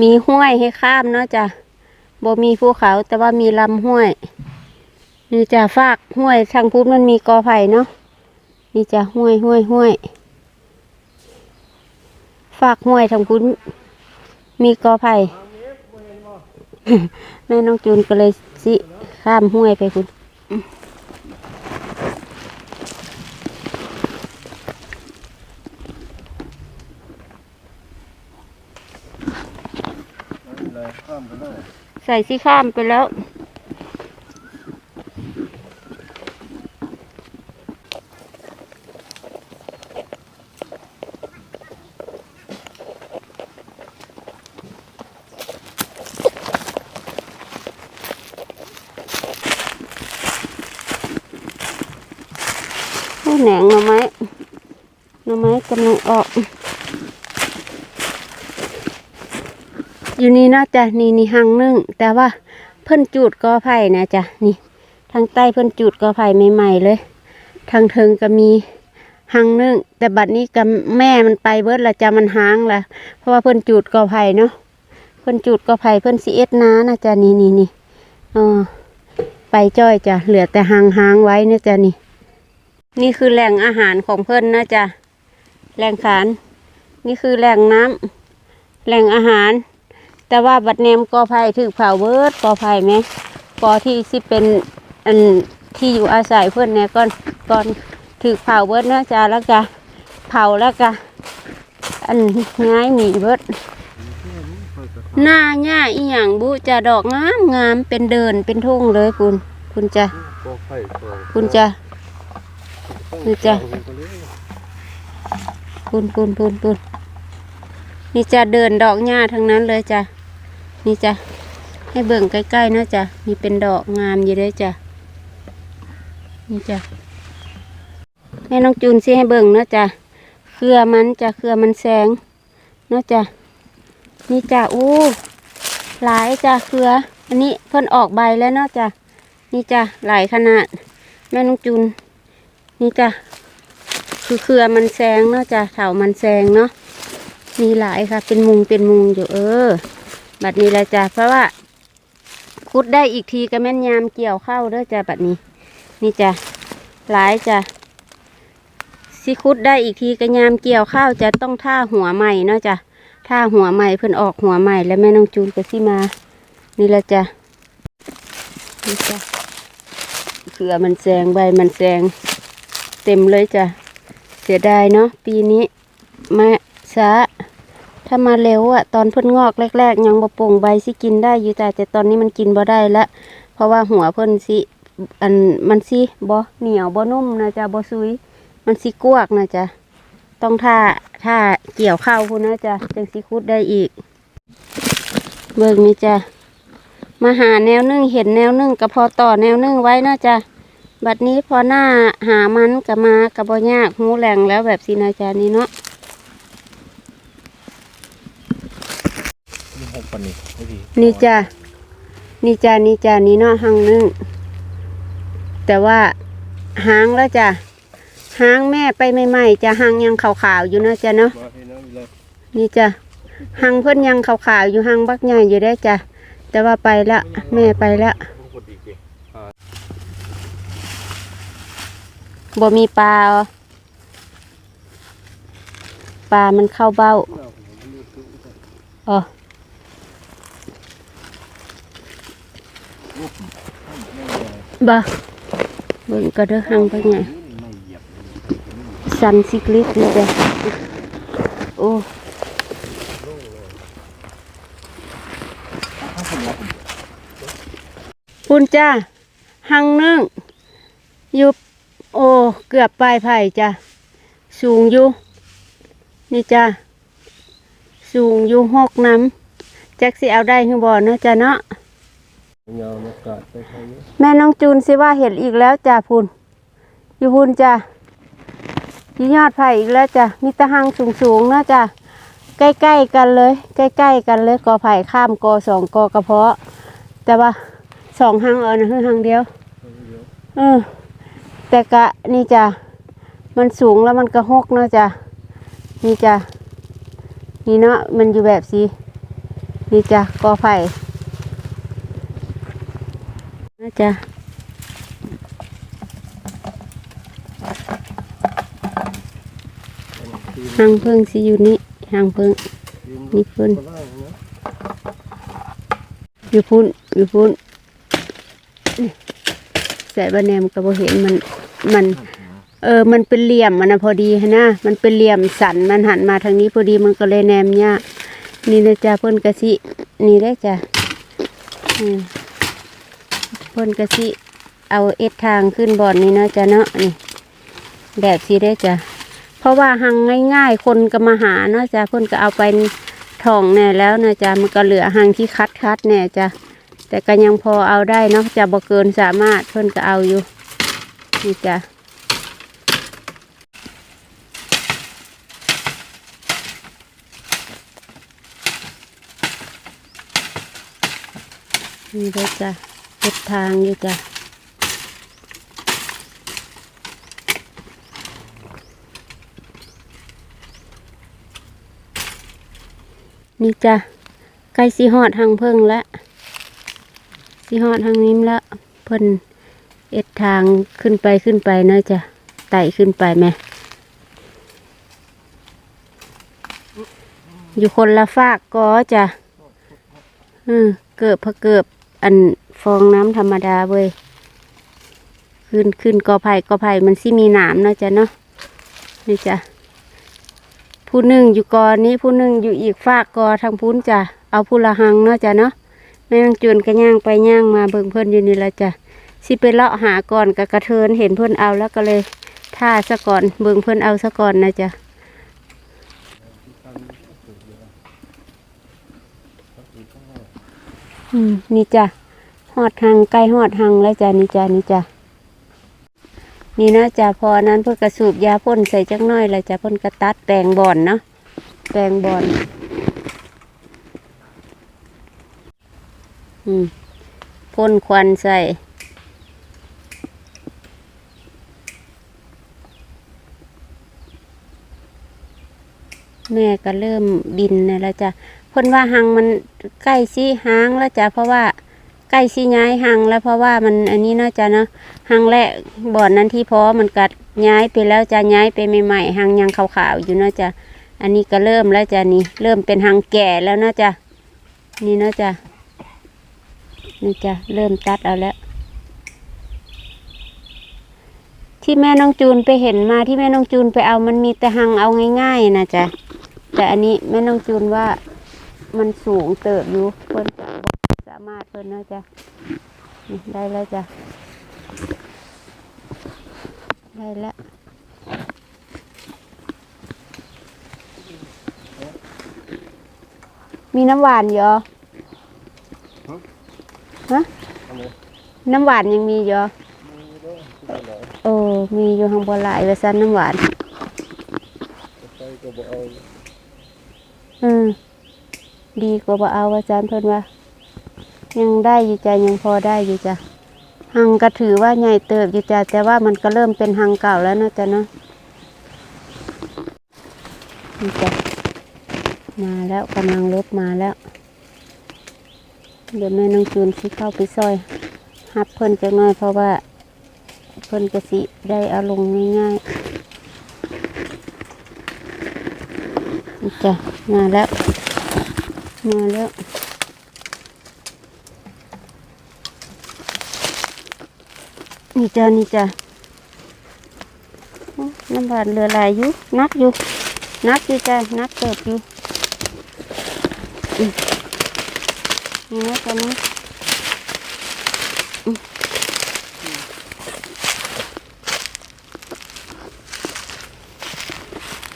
มีห้วยให้ข้ามเนาะจ้ะบ่มีภูเขา แต่ว่ามีลำห้วย นี่จ้ะฟากห้วยทางพุ้นมันมีกอไผ่เนาะนี่จ้ะห้วยห้วยห้วยฟากห้วยทางพุ้นมีกอไผ่แม่น้องจูนก็เลยสิข้ามห้วยไปคุณ เลยข้ามกันได้ ใส่สิข้ามไปแล้วโอ้แหนงหน่อไม้หน่อไม้กำลังออก อยู่นี่นาะจ้ะนี่นี่หังนึงแต่ว่าเพิ่นจูดกอไผ่นะจ้ะนี่ทางใต้เพิ่นจูดกอไผ่ใหม่ๆเลย ทางเทิงก็มีหังนึงแต่บัดนี้กับแม่มันไปเบิดละจ้ะมันหางละเพราะว่าเพิ่นจูดกอไผ่เนาะเพิ่นจูดกอไผ่เพิ่นสิเอ็ดนานะจ้ะนี่นี่นี่เออไปจ้อยจ้ะเหลือแต่หางหางไว้เนี่ยจ้ะนี่ นี่คือแหล่งอาหารของเพิ่นนะจ๊ะแหล่งขาน นี่คือแหล่งน้ำแหล่งอาหาร แต่ว่าบัดแนมกอไผ่ถือเผาเบิดกอไผ่ไหมกอที่สิเป็นอันที่อยู่อาศัยเพื่อนเนี่ยก่อนก่อนถือเผาเบิดนะจ๊ะแล้วก็เผาแล้วก็อันง่ายหนีเบิดหน้าหญ้าอีหยังบุจะดอกงามงามเป็นเดินเป็นทุ่งเลยคุณ คุณจะคุณจะนี่จ้ะคุณคุณคุณคุณนี่จะเดินดอกหญ้าทั้งนั้นเลยจ้ะ นี่จ้ะให้เบิ่งใกล้ๆนะจ้ะนี่เป็นดอกงามอยู่เลยจ้ะนี่จ้ะแม่น้องจูนสิให้เบิ่งนะจ้ะเครือมันจ้ะเครือมันแสงนะจ้ะนี่จ้ะอู้หลายจ้ะเครือ อันนี้เพิ่นออกใบแล้วเนาะจ้ะนี่จ้ะหลายขนาด แม่น้องจูนนี่จ้ะคือเครือมันแซงเนาะจ้ะเถามันแซงเนาะมีหลายค่ะ เป็นมุงเป็นมุงอยู่เออ บัดนี้แหละจ้ะเพราะว่าคุดได้อีกทีก็แม่นยามเกี่ยวเข้าวเด้อจ้ะบัดนี้ นี่จ้ะหลายจ้ะสิคุดได้อีกทีก็ยามเกี่ยวข้าวจะต้องท่าหัวใหม่เนาะจ้ะท่าหัวใหม่เพิ่นออกหัวใหม่แล้วแม่น้องจูนก็สิมา นี่แหละจ้ะนี่จ้ะเครือมันแซงใบมันแซงเต็มเลยจ้ะเสียดายเนาะปีนี้มาช้า ถ้ามาเร็วอะตอนเพิ่นงอกแรก ๆ ยังบ่โป่งใบสิกินได้อยู่จ้ะแต่ตอนนี้มันกินบ่ได้ละเพราะว่าหัวเพิ่นสิอันมันสิบ่เหนียวบ่นุ่มนะจ๊ะบ่ซุย มันสิกวกนะจ๊ะต้องท่าท่าเกี่ยวข้าวพุ่นนะจ๊ะจังสิคุดได้อีก เบิ่งนี่จ้ะมาหาแนวนึ่งเห็นแนวนึ่งก็พอต่อแนวนึ่งไว้นะจ๊ะบัดนี้พอหน้าหามันกับมากับบ่ยากหูแหลงแล้วแบบสินาจานี้เนาะ นี่หกปันนี่ไม่ดีนี่จ้ะนี่จ้ะนี่จ้ะนี่เนาะหังนึงแต่ว่าหางแล้วจ้ะหางแม่ไปใหม่ๆจะหางยังขาวๆอยู่เนาะจ้ะเนาะมาให้น้องเลยนี่จ้ะหางเพิ่นยังขาวๆอยู่หางบักใหญ่อยู่ได้อจ้ะแต่ว่าไปละแม่ไปละต้องกดอีกดิบ่มีปลาเหรอปลามันเข้าเบ้าอ๋อ บ่เบิ่งก็เด้อหังบักใหญ่ไม่เหยียบสันสิกลิตนี่จ้ะโอ้คุณจ้าหังนึ่งอยู่โอ้เกือบปลายไผ่จ้ะสูงอยู่นี่จ้ะสูงอยู่หกน้ำแจ็คสิเอาได้คือบ่เนาะจ้ะเนาะ ยาวอากาศไปทางนี้แม่น้องจูนสิว่าเห็นอีกแล้วจ้ะพุ่นอยู่พุ่นจ้ะอยู่ยอดไผ่อีกแล้วจ้ะมีตะหังสูงๆนะจ้ะใกล้ๆกันเลย ใกล้ๆกันเลยกอไผ่ข้ามกอสองกอกระเพาะ แต่ว่าสองหังเอานะหังเดียวเออแต่กะนี่จ้ะมันสูงแล้วมันกระหกเนาะจ้ะนี่จ้ะนี่เนาะมันอยู่แบบสีนี่จ้ะกอไผ่ นะจ้ะหางเพิ่งสิอยู่นี่หางเพิ่งนี่เพิ่นก็ได้นอยู่พุ่นอยู่พุ่นใส่บะแนมก็บ่เห็นมันมันเออ มันเป็นเหลี่ยมมันนะพอดีนะ มันเป็นเหลี่ยมสัน มันหันมาทางนี้พอดีมันก็เลยแนมยากนี่นะจ๊ะเพิ่นกะสิ นี่ได้จ้ะอืม เพิ่นกะสิเอาเอ็ดทางขึ้นบอนนี้เนาะจ้ะเนาะนี่แบบสิได้จ้ะเพราะว่าหังง่ายๆ คนก็มาหาเนาะจ้ะเพิ่นก็เอาไปท่องแน่แล้วนะจ้ะมันก็เหลือหังที่คัดคัดๆแน่จ้ะแต่ก็ยังพอเอาได้เนาะจะบ่เกินสามารถเพิ่นก็เอาอยู่นี่จ้ะนี่เลยจ้ะ เก็บทางอยู่จ้ะนี่จ้ะใกล้สีหอดทางเพิ่งแล้วสีหอดทางนี้แล้วเพิ่นเอ็ดทางขึ้นไปขึ้นไปเนอะจ้ะไต่ขึ้นไปไหมอยู่คนละฝากก็จ้ะอืมเกิบพะเกิบอัน ฟองน้ำธรรมดาเว้ยขึ้นขึ้นกอไผ่กอไผ่มันสิมีหนามนะจ้ะเนาะนี่จ้ะผู้หนึ่งอยู่กอนี้ผู้หนึ่งอยู่อีกฝากกอทางพุ้นจ้ะเอาผู้ละหังเนาะจ้ะเนาะแม่นางจวนก็ย่างไปย่างมาเบิ่งเพิ่อนอยู่นี่ละจ้ะสิไปเลาะหาก่อนกับกระเทินเห็นเพิ่อนเอาแล้วก็เลยท่าซะก่อนเบิ่งเพิ่อนเอาซะก่อนนะจ้ะอืมนี่จ้ะ หอดหังใกล้หอดหังแล้วจ้ะนี่จ้ะนี่จ้ะนี่นะจ้ะพอนั้นเพิ่นกระสูบยาพ่นใส่จักน้อยแล้วจ้ะพ่นกระตัดแปลงบอนเนาะแปลงบอนอืมพ่นควันใส่แม่ก็เริ่มบินนี่แล้วจ้ะพ่นว่าหังมันใกล้สิหางแล้วจ้ะเพราะว่า ใกล้สิย้ายหังแล้วเพราะว่ามันอันนี้เนาจะเนาะหังแรกบ่อนนั้นที่พอมันกัดย้ายไปแล้วจะย้ายไปใหม่ๆหังยังขาวๆอยู่เนาจะ อันนี้ก็เริ่มแล้วจะนี่เริ่มเป็นหังแก่แล้วเนาจะ นี่เนาจะนี่จะเริ่มตัดเอาแล้ว ที่แม่น้องจูนไปเห็นมาที่แม่น้องจูนไปเอามันมีแต่หังเอาง่าย ๆนะจ๊ะแต่อันนี้แม่น้องจูนว่ามันสูงเติบอยู่เพิ่นก็บ่สามารถเพิ่นนะจ๊ะนี่ได้แล้วจ้ะ ได้แล้วมีน้ำหวานอยู่เหรอฮะอันนี้น้ำหวานยังมีอยู่เหรอมีเด้อที่ไหนโอ้มีอยู่ทางบัวลายไว้ซันน้ำหวานไปก็บ่เอาอืมดีกว่าบ่เอาอาจารย์เพิ่นว่า ยังได้อยู่จ้ะยังพอได้อยู่จ้ะหังก็ถือว่าใหญ่เติบอยู่จ้ะแต่ว่ามันก็เริ่มเป็นหังเก่าแล้วเนาะจ้ะเนาะนี่จ้ะมาแล้วกำลังลบมาแล้ว เดี๋ยวแม่น้องจูนสิเข้าไปซอยฮับเพิ่นจักหน่อยเพราะว่า เพิ่นก็สิได้เอาลงง่ายๆนี่จ้ะมาแล้วมาแล้ว นี่จ้ะนี่จ้ะโอ้น้ำบาดเรือหลายอยู่นักอยู่นักอยู่จ้ะนักเติบอยู่อืมนี่นะจ้ะนะอืม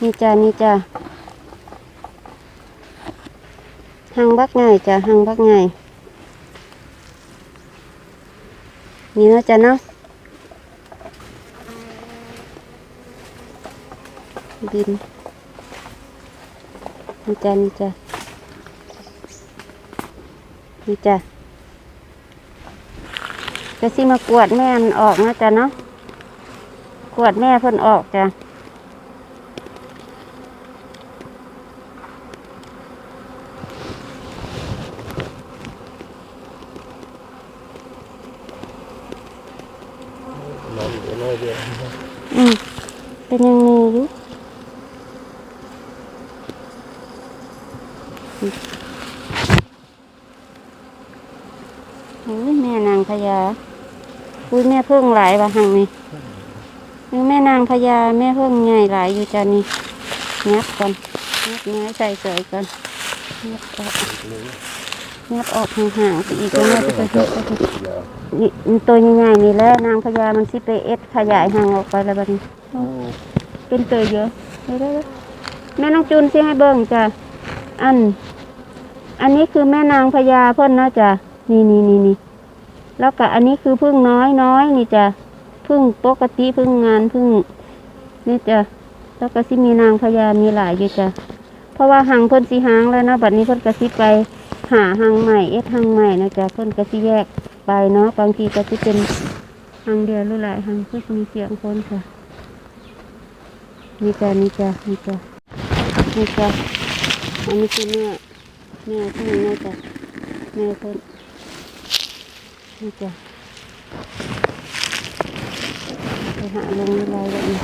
นี่จ้ะนี่จ้ะหังบักง่ายจ้ะหังบักง่ายนี่นะจ้ะเนาะ บินนี่จ้ะนี่จ้ะนี่จ้ะจะซีมากวดแม่มันออกนะจ้ะเนาะกวดแม่เพิ่นออกจ้ะอืมเป็นยังไงอยู่ โอ้ยแม่นางพญาอุ้ยแม่เพิ่งหลายว่ะหังนี่นี่แม่นางพญาแม่เพิ่งใหญ่หลายอยู่จ้ะนี่งับก่อนงับเนื้อใส่เสยก่อนงับออกงับออกห่างๆสิอีกแล้วแม่จะไปงับออกยานี่นี่ตัวใหญ่ๆนี่แหละนางพญามันสิไปเอ็ดขยายห่างออกไปแล้วบัดนี้เป็นตัวเยอะเดี๋ยวๆแม่น้องจูนสิให้เบิ่งจ้ะอัน อันนี้คือแม่นางพญาเพิ่นนาะจ้ะนี่นี่นี่นี่แล้วก็อันนี้คือพึ่งน้อยน้อยนี่จ้ะพึ่งปกติพึ่งงานพึ่งนี่จ้ะแล้วก็สิมีนางพญามีหลายอยู่จ้ะเพราะว่าหางเพิ่นสิหางแล้วนะบัดนี้เพิ่นก็สิบไปหาหางใหม่เอ็ดหางใหม่นะจ้ะเพิ่นก็สิแยกไปเนาะบางทีก็สิเป็นหางเดียวหรือหลายหางคือสิมีเสียงคนค่ะนี่จ้ะนี่จ้ะนี่จ้ะนี่จ้ะอันนี้คือแม่ แม่ที่นี่นะจ้ะแม่คนนี่จะไปหาลงในลายแบบนี้